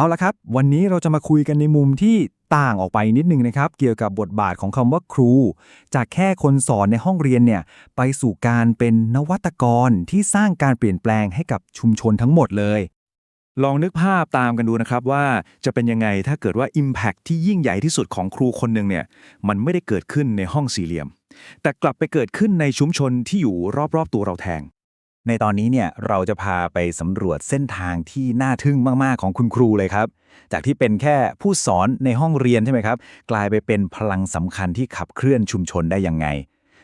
เอาละครับ วันนี้เราจะมาคุยกันในมุมที่ต่างออกไปนิดนึงนะครับ เกี่ยวกับบทบาทของคำว่าครู จากแค่คนสอนในห้องเรียนเนี่ยไปสู่การเป็นนวัตกรที่สร้างการเปลี่ยนแปลงให้กับชุมชนทั้งหมดเลย ลองนึกภาพตามกันดูนะครับว่าจะเป็นยังไงถ้าเกิดว่า Impact ที่ยิ่งใหญ่ที่สุดของครูคนหนึ่งเนี่ยมันไม่ได้เกิดขึ้นในห้องสี่เหลี่ยม แต่กลับไปเกิดขึ้นในชุมชนที่อยู่รอบๆตัวเราแทง ในตอนนี้เนี่ยเราจะพาไปสำรวจเส้นทางที่น่าทึ่งมาก ๆ ของคุณครูเลยครับ จากที่เป็นแค่ผู้สอนในห้องเรียนใช่ไหมครับ กลายไปเป็นพลังสำคัญที่ขับเคลื่อนชุมชนได้ยังไง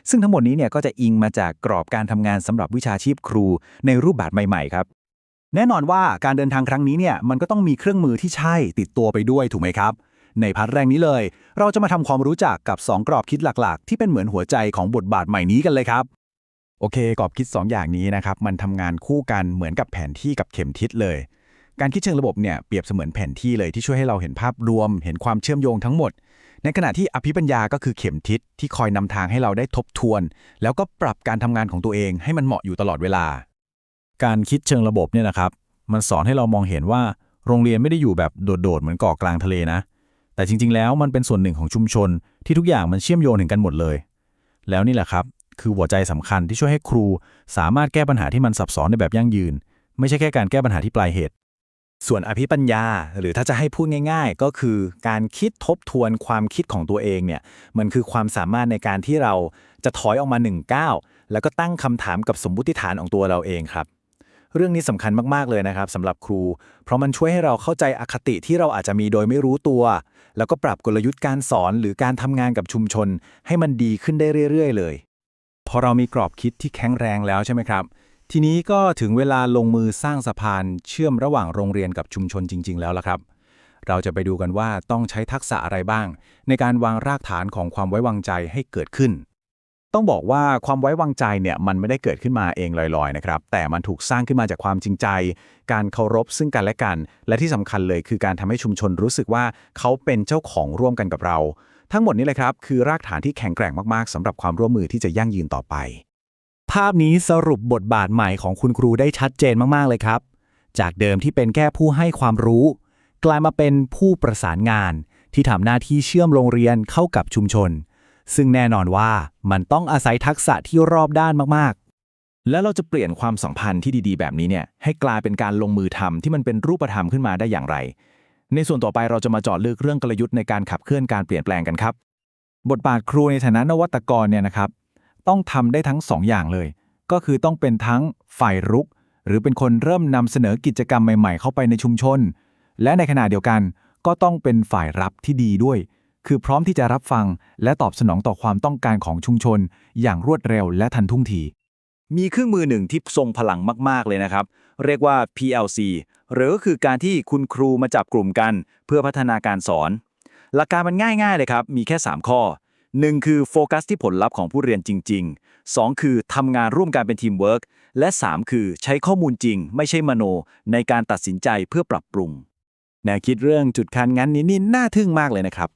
ซึ่งทั้งหมดนี้เนี่ยก็จะอิงมาจากกรอบการทำงานสำหรับวิชาชีพครูในรูปแบบใหม่ ๆ ครับ แน่นอนว่าการเดินทางครั้งนี้เนี่ยมันก็ต้องมีเครื่องมือที่ใช่ติดตัวไปด้วยถูกไหมครับ ในพาร์ทแรกนี้เลย เราจะมาทำความรู้จักกับ 2 กรอบคิดหลัก ๆ ที่เป็นเหมือนหัวใจของบทบาทใหม่นี้กันเลยครับ โอเคกรอบคิด 2 อย่างนี้นะครับมันทำงานคู่กันเหมือนกับแผนที่กับเข็มทิศเลย การคิดเชิงระบบเนี่ยเปรียบเสมือนแผนที่เลยที่ช่วยให้เราเห็นภาพรวม เห็นความเชื่อมโยงทั้งหมด ในขณะที่อภิปัญญาก็คือเข็มทิศที่คอยนำทางให้เราได้ทบทวน แล้วก็ปรับการทำงานของตัวเองให้มันเหมาะอยู่ตลอดเวลา การคิดเชิงระบบเนี่ยนะครับ มันสอนให้เรามองเห็นว่าโรงเรียนไม่ได้อยู่แบบโดดๆเหมือนเกาะกลางทะเลนะ แต่จริง ๆ แล้วมันเป็นส่วนหนึ่งของชุมชนที่ทุกอย่างมันเชื่อมโยงถึงกันหมดเลย แล้วนี่แหละครับ คือหัวใจสำคัญที่ช่วยให้ครู สามารถแก้ปัญหาที่มันซับซ้อนในแบบยั่งยืน ไม่ใช่แค่การแก้ปัญหาที่ปลายเหตุ ส่วนอภิปัญญา หรือถ้าจะให้พูดง่าย ๆ ก็คือการคิดทบทวนความคิดของตัวเองเนี่ยมันคือความสามารถในการที่เราจะถอยออกมาหนึ่งก้าวแล้วก็ตั้งคำถามกับสมมุติฐานของตัวเราเองครับ เรื่องนี้สำคัญมากๆเลยนะครับสำหรับครู เพราะมันช่วยให้เราเข้าใจอคติที่เราอาจจะมีโดยไม่รู้ตัว แล้วก็ปรับกลยุทธ์การสอนหรือการทำงานกับชุมชน ให้มันดีขึ้นได้เรื่อย ๆ เลย พอเรามีกรอบคิดที่แข็งแรงแล้วใช่ไหมครับ ทีนี้ก็ถึงเวลาลงมือสร้างสะพานเชื่อมระหว่างโรงเรียนกับชุมชนจริง ๆ แล้วล่ะครับ เราจะไปดูกันว่าต้องใช้ทักษะอะไรบ้าง ในการวางรากฐานของความไว้วางใจให้เกิดขึ้น ต้องบอกว่าความไว้วางใจเนี่ยมันไม่ได้เกิดขึ้นมาเองลอยๆนะครับแต่มันถูกสร้างขึ้นมาจากความจริงใจ การเคารพซึ่งกันและกัน และที่สำคัญเลยคือการทำให้ชุมชนรู้สึกว่าเขาเป็นเจ้าของร่วมกันกับเรา ทั้งหมดนี้เลยครับ คือรากฐานที่แข็งแกร่งมากๆสำหรับความร่วมมือที่จะยั่งยืนต่อไป ภาพนี้สรุปบทบาทใหม่ของคุณครูได้ชัดเจนมากๆเลยครับ จากเดิมที่เป็นแค่ผู้ให้ความรู้ กลายมาเป็นผู้ประสานงาน ที่ทำหน้าที่เชื่อมโรงเรียนเข้ากับชุมชน ซึ่งแน่นอนว่ามันต้องอาศัยทักษะที่รอบด้านมากๆ แล้วเราจะเปลี่ยนความสัมพันธ์ที่ดีๆ แบบนี้เนี่ยให้กลายเป็นการลงมือทำที่มันเป็นรูปธรรมขึ้นมาได้อย่างไร ในส่วนต่อไปเราจะมาเจาะลึกเรื่องกลยุทธ์ในการขับเคลื่อนการเปลี่ยนแปลงกันครับ บทบาทครูในฐานะนวัตกรเนี่ยนะครับ ต้องทำได้ทั้งสองอย่างเลย ก็คือต้องเป็นทั้งฝ่ายรุก หรือเป็นคนเริ่มนำเสนอกิจกรรมใหม่ๆ เข้าไปในชุมชน และในขณะเดียวกันก็ต้องเป็นฝ่ายรับที่ดีด้วย คือพร้อมที่จะรับฟัง และตอบสนองต่อความต้องการของชุมชน อย่างรวดเร็วและทันท่วงที มีเครื่องมือหนึ่งที่ทรงพลังมาก ๆ เลยนะครับ เรียกว่า PLC หรือก็คือการที่คุณครูมาจับกลุ่มกัน เพื่อพัฒนาการสอน หลักการมันง่าย ๆ เลยครับ มีแค่ 3 ข้อ 1 คือโฟกัสที่ผลลัพธ์ของผู้เรียนจริง ๆ 2 คือทำงานร่วมกันเป็นทีมเวิร์กและ 3 คือใช้ข้อมูลจริง ไม่ใช่มโน ในการตัดสินใจเพื่อปรับปรุงแนวคิดเรื่องจุดคันงั้นนี้นี่น่าทึ่งมากเลยนะครับ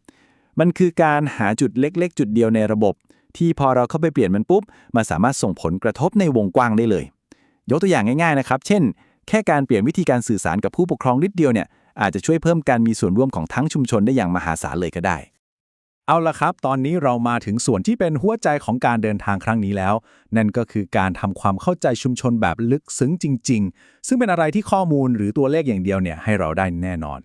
มันคือการหาจุดเล็ก ๆ จุดเดียวในระบบ ที่พอเราเข้าไปเปลี่ยนมันปุ๊บ มันสามารถส่งผลกระทบในวงกว้างได้เลย ยกตัวอย่างง่ายๆนะครับ เช่น แค่การเปลี่ยนวิธีการสื่อสารกับผู้ปกครองนิดเดียวเนี่ย อาจจะช่วยเพิ่มการมีส่วนร่วมของทั้งชุมชนได้อย่างมหาศาลเลยก็ได้ เอาละครับ ตอนนี้เรามาถึงส่วนที่เป็นหัวใจของการเดินทางครั้งนี้แล้ว นั่นก็คือการทำความเข้าใจชุมชนแบบลึกซึ้งจริง ๆ ซึ่งเป็นอะไรที่ข้อมูลหรือตัวเลขอย่างเดียวเนี่ยให้เราได้แน่นอน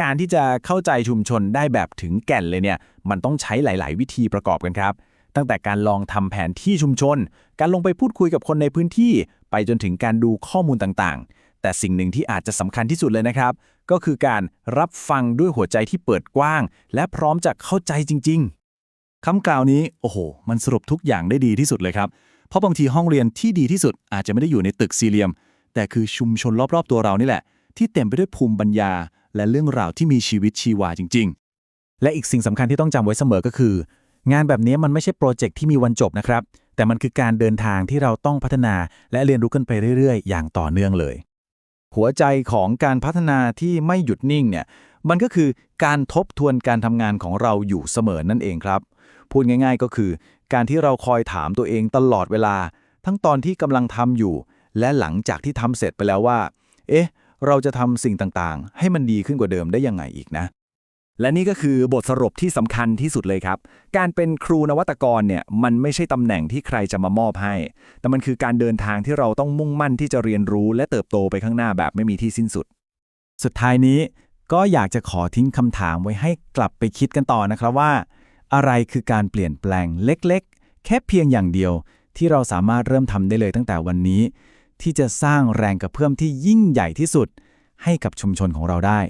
การที่จะเข้าใจชุมชนได้แบบถึงแก่นเลยเนี่ย มันต้องใช้หลาย ๆ วิธีประกอบกันครับ ตั้งแต่การลองทำแผนที่ชุมชน การลงไปพูดคุยกับคนในพื้นที่ ไปจนถึงการดูข้อมูลต่างๆ แต่สิ่งหนึ่งที่อาจจะสำคัญที่สุดเลยนะครับ ก็คือการรับฟังด้วยหัวใจที่เปิดกว้าง และพร้อมจะเข้าใจจริง ๆคำกล่าวนี้ โอ้โห มันสรุปทุกอย่างได้ดีที่สุดเลยครับ เพราะบางทีห้องเรียนที่ดีที่สุดอาจจะไม่ได้อยู่ในตึกสี่เหลี่ยม แต่คือชุมชนรอบๆตัวเรานี่แหละ ที่เต็มไปด้วยภูมิปัญญา และเรื่องราวที่มีชีวิตชีวาจริง ๆ และอีกสิ่งสำคัญที่ต้องจำไว้เสมอก็คือ งานแบบนี้มันไม่ใช่โปรเจกต์ที่มีวันจบนะครับ แต่มันคือการเดินทางที่เราต้องพัฒนาและเรียนรู้กันไปเรื่อยๆ อย่างต่อเนื่องเลย หัวใจของการพัฒนาที่ไม่หยุดนิ่งเนี่ยมันก็คือการทบทวนการทำงานของเราอยู่เสมอนั่นเองครับ พูดง่ายๆก็คือ การที่เราคอยถามตัวเองตลอดเวลา ทั้งตอนที่กำลังทำอยู่ และหลังจากที่ทำเสร็จไปแล้วว่า เอ๊ะ เราจะทำสิ่งต่างๆ ให้มันดีขึ้นกว่าเดิมได้ยังไงอีกนะ และนี่ก็คือบทสรุปที่สำคัญที่สุดเลยครับ การเป็นครูนวัตกรเนี่ยมันไม่ใช่ตำแหน่งที่ใครจะมามอบให้ แต่มันคือการเดินทางที่เราต้องมุ่งมั่นที่จะเรียนรู้ และเติบโตไปข้างหน้าแบบไม่มีที่สิ้นสุด สุดท้ายนี้ก็อยากจะขอทิ้งคำถามไว้ให้กลับไปคิดกันต่อนะครับว่า อะไรคือการเปลี่ยนแปลงเล็กๆ แค่เพียงอย่างเดียว ที่เราสามารถเริ่มทำได้เลยตั้งแต่วันนี้ ที่จะสร้างแรงกระเพื่อมที่ยิ่งใหญ่ที่สุด ให้กับชุมชนของเราได้